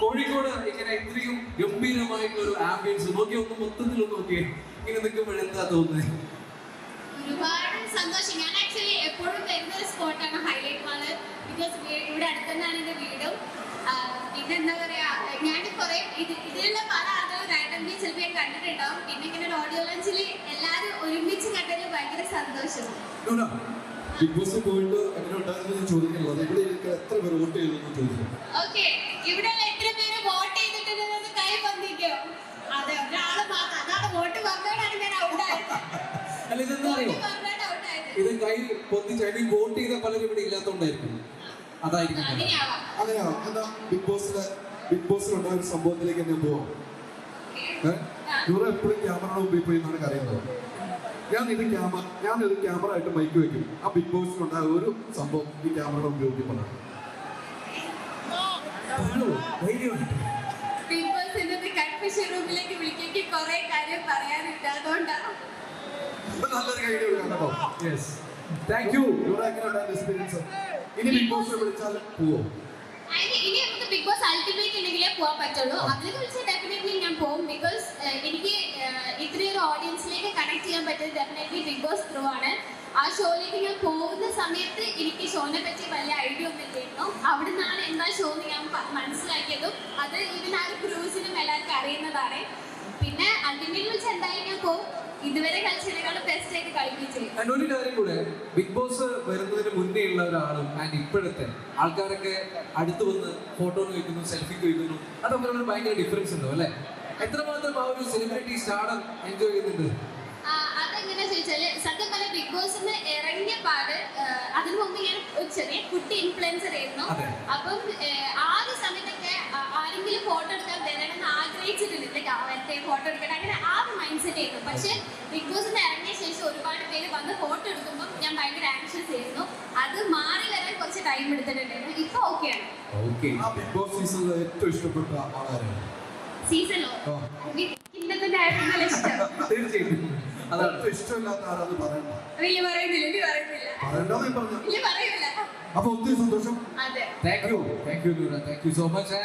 കോഴിക്കോട് ഇങ്ങനെ ഇത്രയും ഗംഭീരമായിട്ടുള്ള ഒരു ആംബിയൻസ് നോക്കി ഒന്ന് മൊത്തത്തിൽ നോക്കിയേ ഇങ്ങനെ നിൽക്കുമ്പോൾ എന്താ തോന്നുന്നത് ഒരുപാട് സന്തോഷം. ഞാൻ ആക്ച്വലി എപ്പോഴും വരുന്ന ഒരു സ്പോട്ടാണ് ഹൈലൈറ്റ് മാൾ. ബിക്കോസ് ഇവിടെ അടുത്തന്നാണ് എന്റെ വീടും. ആ, പിന്നെ എന്താ പറയാ ഞാൻ കുറെ ഇത് ഇതിലുള്ള പല റാൻഡംലി ചിലപ്പോൾ ഞാൻ കണ്ടിട്ടുണ്ടാവും. പിന്നെ ഇങ്ങനെ ഒരു ഓഡിയോ ലഞ്ചിൽ എല്ലാവരും ഒരുമിച്ച് കണ്ടതിൽ ഭയങ്കര സന്തോഷം. ബിഗ് ബോസ് പോയിട്ട് ഉണ്ടായിരുന്നു ഇവിടെ എത്ര പേർ വോട്ട് ചെയ്തു ഓക്കെ ഇവിടെ അറിയോ ഇത് കൈ പൊന്തിച്ച് ഐ മീൻ വോട്ട് ചെയ്ത പലരും ഇവിടെ ഇല്ലാത്തോണ്ടായിരിക്കും അതായിരിക്കും അങ്ങനെയാണോ എന്താ ബിഗ് ബോസിലെ ബിഗ് ബോസിലുണ്ടായ ഒരു സംഭവത്തിലേക്ക് തന്നെ പോവാം. ഇവർ എപ്പോഴും ക്യാമറയുടെ മുമ്പിൽ പോയി എന്നാണ് കറിയുന്നത് ഞാൻ ഇത് ക്യാമറ ഞാൻ ഒരു ക്യാമറ ആയിട്ട് മൈക്ക് വെക്കും. ആ ബിഗ് ബോസിലുണ്ടായ ഒരു സംഭവം ഈ ക്യാമറയുടെ മുമ്പിൽ നോക്കി പറഞ്ഞോ. ബിഗ് ബോസ് കൺഫ്യൂഷൻ റൂമിലേക്ക് വിളിക്കെങ്കിൽ കുറെ കാര്യം പറയാനുണ്ട്. അതുകൊണ്ടാണ് ഇത് നല്ലൊരു കൈ കൊടുക്കാം കേട്ടോ. Yes Thank you. ഇവിടെ എങ്ങനെ എക്സ്പീരിയൻസ് ഇനി ബിഗ് ബോസ് വിളിച്ചാൽ പോവോ? ഇനി നമുക്ക് ബിഗ് ബോസ് അൾട്ടിമേറ്റ് ഉണ്ടെങ്കിലേ പോകാൻ പറ്റുള്ളൂ. അതിൽ വിളിച്ച് ഡെഫിനറ്റ്ലി ഞാൻ പോകും ബിക്കോസ് എനിക്ക് ഇത്രയൊരു ഓഡിയൻസിലേക്ക് കണക്ട് ചെയ്യാൻ പറ്റിയത് ഡെഫിനറ്റ്ലി ബിഗ് ബോസ് ത്രൂ ആണ്. ആ ഷോയിലേക്ക് ഞാൻ പോകുന്ന സമയത്ത് എനിക്ക് ഷോനെ പറ്റി വലിയ ഐഡിയ ഒന്നും ഇല്ലായിരുന്നു. അവിടെ നിന്നാണ് എന്താ ഷോ എന്ന് ഞാൻ മനസ്സിലാക്കിയതും അത് ഇതിന് ആ ഒരു ക്രൂസിനും എല്ലാവർക്കും അറിയുന്നതാണ്. പിന്നെ അൾട്ടിമേറ്റ് വിളിച്ച് എന്തായാലും ഞാൻ പോകും ഇതുവരെ കളിച്ചതിനേക്കാളും ബെസ്റ്റ് ആയിട്ട് ചെയ്യും And ഒരു കാര്യം കൂടെ ബിഗ് ബോസ് വരുന്നതിന് മുന്നേ ഉള്ള ഒരാളും ആൻഡ് ഇപ്പോഴത്തെ ആൾക്കാരൊക്കെ അടുത്ത് വന്ന് ഫോട്ടോ വയ്ക്കുന്നു സെൽഫി വയ്ക്കുന്നു അത് തമ്മിലുള്ള ഭയങ്കര ഡിഫറൻസ് ഉണ്ടോ അല്ലേ? എത്രമാത്രം ആ ഒരു സെലിബ്രിറ്റി സ്റ്റാർഡം എൻജോയ് ചെയ്യുന്നുണ്ട്? അതെങ്ങനെ ചോദിച്ചാൽ സത്യം പറഞ്ഞ ബിഗ് ബോസിന് ഇറങ്ങിയ പാട് അതിനു മുമ്പ് ഞാൻ ചെറിയ കുട്ടി ഇൻഫ്ലുവൻസർ ആയിരുന്നു. അപ്പം ആ ഒരു സമയത്തൊക്കെ ആരെങ്കിലും ഫോട്ടോ എടുക്കാൻ വരണമെന്ന് ആഗ്രഹിച്ചിരുന്നില്ല അവരുടെ ഫോട്ടോ എടുക്കണം അങ്ങനെ ആ ഒരു മൈൻഡ് സെറ്റ് ആയിരുന്നു. പക്ഷെ ബിഗ് ബോസിന് ഇറങ്ങിയ ശേഷം ഒരുപാട് പേര് വന്ന് ഫോട്ടോ എടുക്കുമ്പോൾ ഞാൻ ഭയങ്കര ആൻഷ്യസ് ആയിരുന്നു. അത് മാറി വരാൻ കുറച്ച് ടൈം എടുത്തിട്ടുണ്ടായിരുന്നു. ഇപ്പൊ ഓക്കെയാണ് ബിഗ് ബോസ് ഏറ്റവും ഇഷ്ടപ്പെട്ട ആളായിരുന്നു ആയിരുന്നു ഇഷ്ടം. തീർച്ചയായിട്ടും. ഇഷ്ടമില്ലാത്ത ആരാന്ന് പറയണ്ട. അപ്പൊ ഒത്തിരി സന്തോഷം. അതെ. Thank you thank you thank you so much